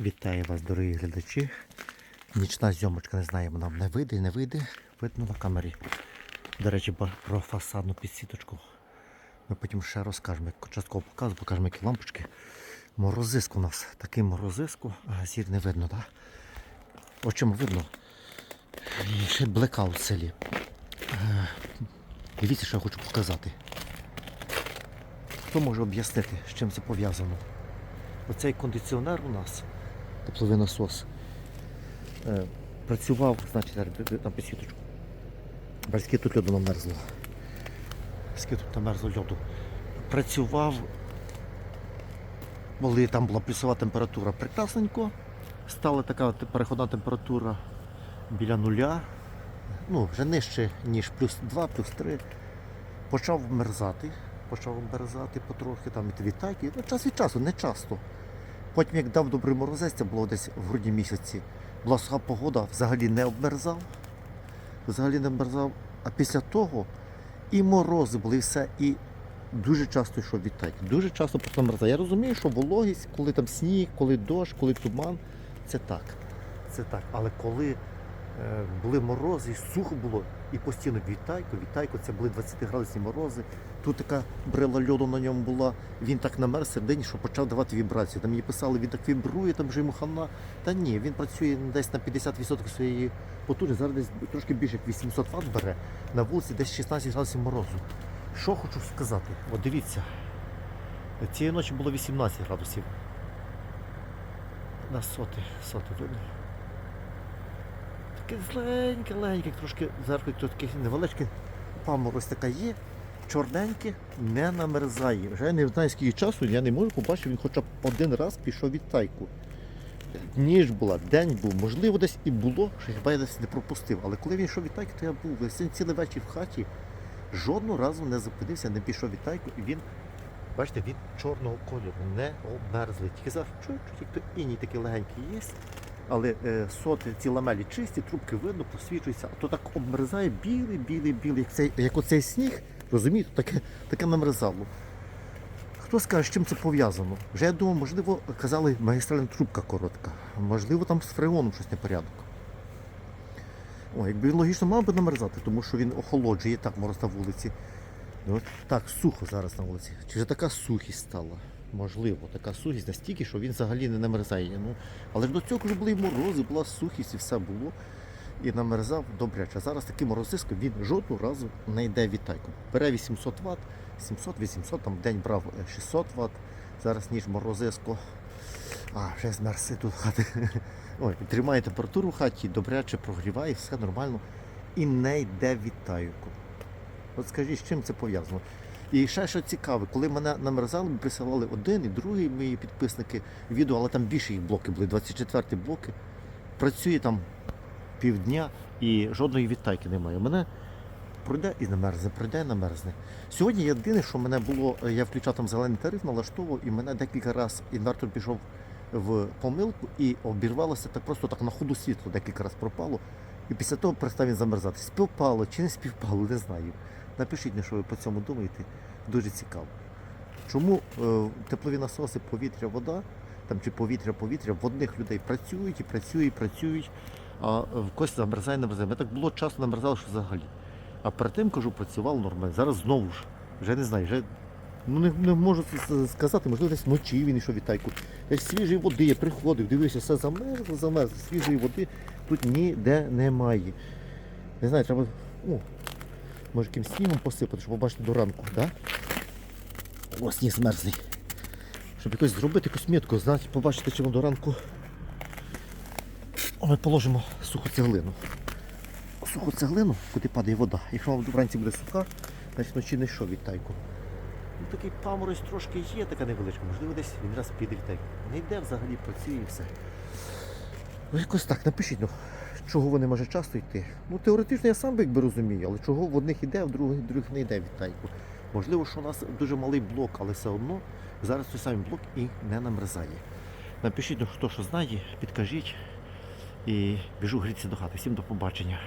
Вітаю вас, дорогі глядачі. Нічна зйомочка, не знаю, нам не вийде, не вийде. Видно на камері. До речі, про фасадну підсіточку. Ми потім ще розкажемо, як частково покажу, покажемо, які лампочки. Морозиск у нас. Такий морозиску, а зір не видно, так? О чому видно? Ще блекаут в селі. Е, Дивіться, що я хочу показати. Хто може об'яснити, з чим це пов'язано? Оцей кондиціонер у нас, тепловий насос, е, працював, значить, на підсвіточку. Скільки тут льоду намерзло. Скільки тут намерзло льоду. Працював, коли там була плюсова температура прекрасненько. Стала така переходна температура біля нуля. Ну, вже нижче, ніж плюс 2, плюс 3. Почав вмерзати, почав вмерзати потрохи, там і відтайки. Ну, час від часу, не часто. Потім, як дав добрий морозець, це було десь в грудні місяці, була суха погода, взагалі не обмерзав. Взагалі не обмерзав. А після того і морози були, і все, і дуже часто йшов вітать. Дуже часто просто мерзав. Я розумію, що вологість, коли там сніг, коли дощ, коли туман, це так. Це так. Але коли були морози, і сухо було, і постійно відтайку, відтайку, це були 20 градусні морози. Тут така брила льоду на ньому була. Він так намерз середині, що почав давати вібрацію. Там мені писали, він так вібрує, там вже йому хана. Та ні, він працює десь на 50% своєї потужності. Зараз десь трошки більше як 800 Вт бере. На вулиці десь 16 градусів морозу. Що хочу сказати? От дивіться, цієї ночі було 18 градусів. На соти, соти видно. Таке зленьке, леньке, трошки зверху таке невеличке паморозь така є, чорненьке, не намерзає. Вже не знаю скільки часу, я не можу побачити, він хоча б один раз пішов від тайку. Ніж була, день був, можливо, десь і було, що хіба я десь не пропустив. Але коли він йшов від тайки, то я був весь цілий вечір в хаті, жодного разу не зупинився, не пішов від тайку, і він, бачите, він чорного кольору, не обмерзлий. Тільки зараз чуть-чуть, як то іній такий легенький є. Але е, соти, ці ламелі чисті, трубки видно, просвічуються, а то так обмерзає білий, білий, білий, як, цей, як оцей сніг, розумієте, таке, таке намерзало. Хто скаже, з чим це пов'язано? Вже я думав, можливо, казали, магістральна трубка коротка, можливо, там з фреоном щось непорядок. О, якби він логічно мав би намерзати, тому що він охолоджує так мороз на вулиці. Ну, от так, сухо зараз на вулиці. Чи вже така сухість стала? Можливо, така сухість настільки, що він взагалі не намерзає. Ну, але ж до цього вже були морози, була сухість і все було. І намерзав добряче. Зараз такий морозисько, він жодного разу не йде від тайку. Бере 800 Вт, 700-800, там в день брав е, 600 Вт. Зараз ніж морозисько. А, вже змерси тут хати. Ой, тримає температуру в хаті, добряче прогріває, все нормально. І не йде від. От скажіть, з чим це пов'язано? І ще що цікаве, коли мене намерзали, ми присилали один і другий мої підписники відео, але там більше їх блоки були, 24 блоки. Працює там півдня і жодної відтайки немає. Мене пройде і намерзне, пройде і намерзне. Сьогодні єдине, що мене було, я включав там зелений тариф, налаштовував, і мене декілька разів інвертор пішов в помилку і обірвалося так просто так на ходу світло декілька разів пропало. І після того перестав він замерзати. Співпало чи не співпало, не знаю. Напишіть мені, що ви по цьому думаєте. Дуже цікаво. Чому е, теплові насоси, повітря, вода, там чи повітря, повітря в одних людей працюють і працюють, і працюють, а в когось замерзає, намерзає. Ми так було часто намерзало, що взагалі. А перед тим, кажу, працював нормально. Зараз знову ж, вже не знаю, вже ну, не, не можу сказати, можливо, десь вночі він йшов від тайку. Десь свіжої води я приходив, дивився, все замерзло, замерзло, свіжої води тут ніде немає. Не знаю, треба. О, може якимсь снігом посипати, щоб побачити до ранку? Да? О, сніг змерзлий. Щоб якось зробити якусь метку, знати, побачити, чи воно до ранку. Ми положимо суху цеглину. Суху цеглину, куди падає вода. Якщо вам вранці буде суха, значить вночі не йшов від тайку. Ну, такий паморозь трошки є, така невеличка, можливо, десь він раз піде тайку. Не йде взагалі, працює і все. Ну, якось так, напишіть, ну, чого вони може часто йти. Ну, теоретично я сам би розумію, але чого в одних йде, а в других, других не йде відтайку. Можливо, що у нас дуже малий блок, але все одно зараз той самий блок і не намерзає. Напишіть, ну, хто що знає, підкажіть і біжу грітися до хати. Всім до побачення.